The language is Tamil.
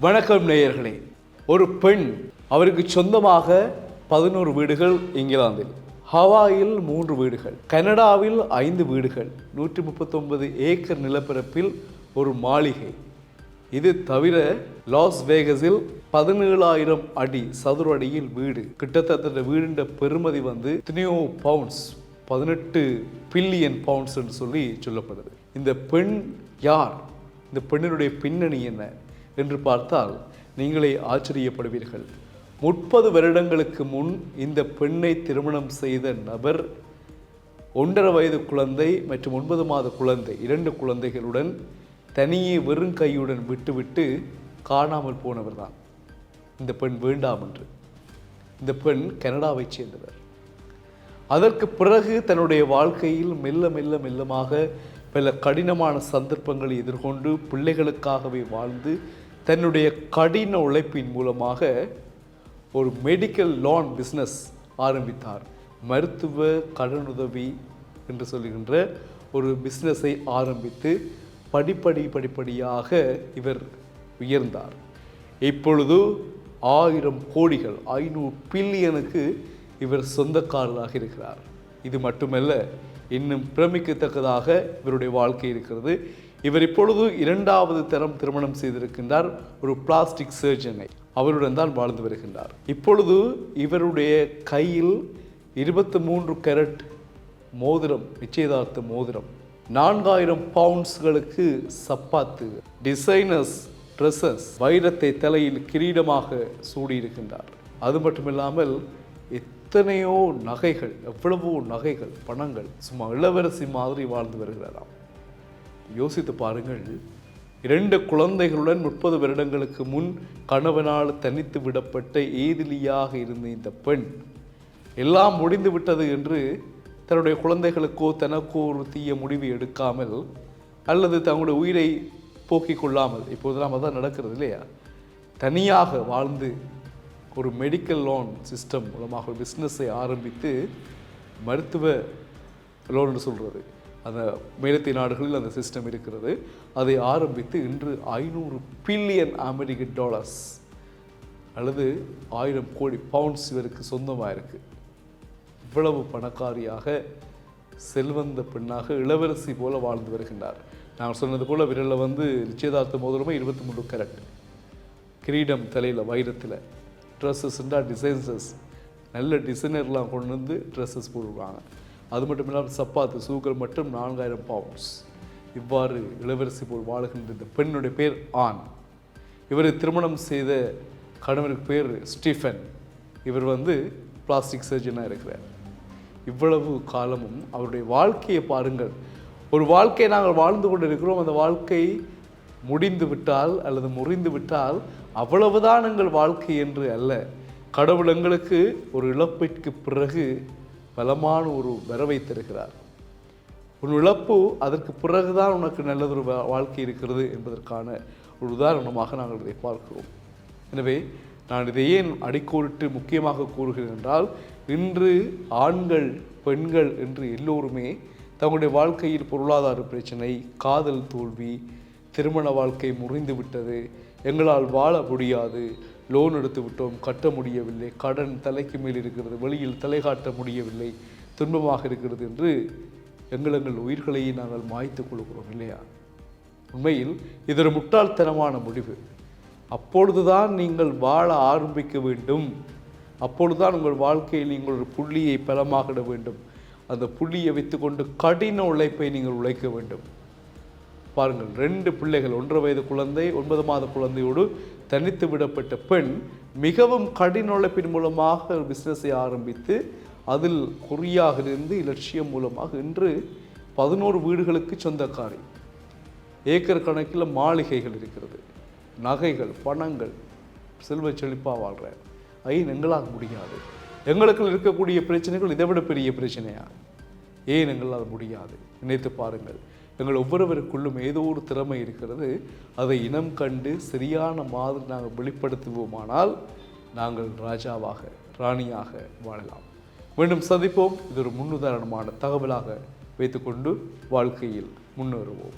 வணக்கம் நேயர்களே. ஒரு பெண் அவருக்கு சொந்தமாக பதினோரு வீடுகள் இங்கிலாந்தில். ஹவாயில் மூன்று வீடுகள். கனடாவில் ஐந்து வீடுகள். நூற்றி முப்பத்தொன்பது ஏக்கர் நிலப்பரப்பில் ஒரு மாளிகை. இது தவிர லாஸ் வேகஸில் பதினேழாயிரம் அடி சதுர அடியில் வீடு. கிட்டத்தட்ட இந்த வீடுன்ற பெறுமதி வந்து தினியோ பவுண்ட்ஸ் பதினெட்டு பில்லியன் பவுண்ட்ஸ் என்று சொல்லி சொல்லப்படுது. இந்த பெண் யார்? இந்த பெண்ணினுடைய பின்னணி என்ன? என்று பார்த்தால் நீங்களே ஆச்சரியப்படுவீர்கள். முப்பது வருடங்களுக்கு முன் இந்த பெண்ணை திருமணம் செய்த நபர் ஒன்றரை வயது குழந்தை மற்றும் ஒன்பது மாத குழந்தை இரண்டு குழந்தைகளுடன் தனியே வெறும் கையுடன் விட்டுவிட்டு காணாமல் போனவர் தான் இந்த பெண் வேண்டாம் என்று. இந்த பெண் கனடாவைச் சேர்ந்தவர். அதற்கு பிறகு தன்னுடைய வாழ்க்கையில் மெல்ல மெல்ல மெல்லமாக பல கடினமான சந்தர்ப்பங்களை எதிர்கொண்டு பிள்ளைகளுக்காகவே வாழ்ந்து தன்னுடைய கடின உழைப்பின் மூலமாக ஒரு மெடிக்கல் லோன் பிஸ்னஸ் ஆரம்பித்தார். மருத்துவ கடனுதவி என்று சொல்லுகின்ற ஒரு பிஸ்னஸை ஆரம்பித்து படிப்படி படிப்படியாக இவர் உயர்ந்தார். இப்பொழுது ஆயிரம் கோடிகள் ஐநூறு பில்லியனுக்கு இவர் சொந்தக்காரராக இருக்கிறார். இது மட்டுமல்ல இன்னும் பிரமிக்கத்தக்கதாக இவருடைய வாழ்க்கை இருக்கிறது. இவர் இப்பொழுது இரண்டாவது தரம் திருமணம் செய்திருக்கின்றார். ஒரு பிளாஸ்டிக் சர்ஜனை அவருடன் தான் வாழ்ந்து வருகின்றார். இப்பொழுது இவருடைய கையில் இருபத்தி மூன்று கேரட் மோதிரம் நிச்சயதார்த்த மோதிரம். நான்காயிரம் பவுண்ட்ஸ்களுக்கு சப்பாத்து டிசைனர்ஸ் ட்ரெஸ்ஸஸ் வைரத்தை தலையில் கிரீடமாக சூடியிருக்கின்றார். அது மட்டுமில்லாமல் எத்தனையோ நகைகள் எவ்வளவோ நகைகள் பணங்கள் சும்மா இளவரசி மாதிரி வாழ்ந்து வருகிறாராம். யோசித்து பாருங்கள் இரண்டு குழந்தைகளுடன் முப்பது வருடங்களுக்கு முன் கணவனால் தனித்து விடப்பட்ட ஏதிலியாக இருந்த இந்த பெண் எல்லாம் முடிந்து விட்டது என்று தன்னுடைய குழந்தைகளுக்கோ தனக்கோ ஒரு தீய முடிவு எடுக்காமல் அல்லது தங்களுடைய உயிரை போக்கிக் கொள்ளாமல் இப்போதெல்லாம் அதான் நடக்கிறது இல்லையா? தனியாக வாழ்ந்து ஒரு மெடிக்கல் லோன் சிஸ்டம் மூலமாக ஒரு பிஸ்னஸை ஆரம்பித்து மருத்துவ லோன் சொல்கிறது அந்த மேலத்திய நாடுகளில் அந்த சிஸ்டம் இருக்கிறது. அதை ஆரம்பித்து இன்று ஐநூறு பில்லியன் அமெரிக்க டாலர்ஸ் அல்லது ஆயிரம் கோடி பவுண்ட்ஸ் இவருக்கு சொந்தமாக இருக்குது இவ்வளவு பணக்காரியாக செல்வந்த பெண்ணாக இளவரசி போல வாழ்ந்து வருகின்றார். நான் சொன்னது போல் விரலில் வந்து நிச்சயதார்த்த மோதிரமே இருபத்தி மூணு கரெக்ட் கிரீடம் தலையில் வைரத்தில். ட்ரெஸ்ஸஸ்ன்றா டிசைன்ஸஸ் நல்ல டிசைனர்லாம் கொண்டு வந்து ட்ரெஸ்ஸஸ் போடுவாங்க. அது மட்டும் இல்லாமல் சப்பாத்து சூக்கள் மட்டும் நான்காயிரம் பவுண்ட்ஸ் இவ்வாறு இளவரசி போல் வாழுகின்ற இந்த பெண்ணுடைய பேர் ஆன் இவரை திருமணம் செய்த கணவருக்கு பேர் ஸ்டீஃபன். இவர் வந்து பிளாஸ்டிக் சர்ஜனாக இருக்கிறார். இவ்வளவு காலமும் அவருடைய வாழ்க்கையை பாருங்கள். ஒரு வாழ்க்கையை நாங்கள் வாழ்ந்து கொண்டு இருக்கிறோம் அந்த வாழ்க்கை முடிந்து விட்டால் அல்லது முறிந்து விட்டால் அவ்வளவுதான் எங்கள் வாழ்க்கை என்று அல்ல. கடவுள் எங்களுக்கு ஒரு இழப்பிற்கு பிறகு பலமான ஒரு வரவை தருகிறார். உன் இழப்பு அதற்கு பிறகுதான் உனக்கு நல்லதொரு வாழ்க்கை இருக்கிறது என்பதற்கான ஒரு உதாரணமாக நாங்கள் இதை பார்க்கிறோம். எனவே நான் இதை ஏன் அடிக்கோடிட்டு முக்கியமாக கூறுகிறேன் என்றால் இன்று ஆண்கள் பெண்கள் என்று எல்லோருமே தங்களுடைய வாழ்க்கையில் பொருளாதார பிரச்சனை காதல் தோல்வி திருமண வாழ்க்கை முறிந்து விட்டது. எங்களால் வாழ முடியாது. லோன் எடுத்து விட்டோம். கட்ட முடியவில்லை. கடன் தலைக்கு மேல் இருக்கிறது. வெளியில் தலை காட்ட முடியவில்லை. துன்பமாக இருக்கிறது என்று எங்கள் எங்கள் உயிர்களையே நாங்கள் மாய்த்துக் கொள்கிறோம் இல்லையா? உண்மையில் இது ஒரு முட்டாள்தனமான முடிவு. அப்பொழுதுதான் நீங்கள் வாழ ஆரம்பிக்க வேண்டும். அப்பொழுதுதான் உங்கள் வாழ்க்கையில் நீங்கள் ஒரு புள்ளியை பலமாகிட வேண்டும். அந்த புள்ளியை வைத்துக்கொண்டு கடின உழைப்பை நீங்கள் உழைக்க வேண்டும். பாருங்கள் ரெண்டு பிள்ளைகள் ஒன்று வயது குழந்தை ஒன்பது மாத குழந்தையோடு தனித்து விடப்பட்ட பெண் மிகவும் கடின உழைப்பின் மூலமாக ஒரு பிஸ்னஸை ஆரம்பித்து அதில் குறியாக இருந்து இலட்சியம் மூலமாக இன்று பதினோரு வீடுகளுக்கு சொந்தக்காரி. ஏக்கர் கணக்கில் மாளிகைகள் இருக்கிறது நகைகள் பணங்கள் செல்வ செழிப்பாக வாழ்கிறேன் ஐயன் எங்களால் முடியாது. எங்களுக்குள் இருக்கக்கூடிய பிரச்சனைகள் இதை விட பெரிய பிரச்சனையா? ஏன் எங்களால் முடியாது? நினைத்து பாருங்கள். எங்கள் ஒவ்வொருவருக்குள்ளும் ஏதோ ஒரு திறமை இருக்கிறது. அதை இனம் கண்டு சரியான மாதிரி நாங்கள் வெளிப்படுத்துவோமானால் நாங்கள் ராஜாவாக ராணியாக வாழலாம். மீண்டும் சந்திப்போம். இது ஒரு முன்னுதாரணமான தகவலாக வைத்துக்கொண்டு வாழ்க்கையில் முன்னேறுவோம்.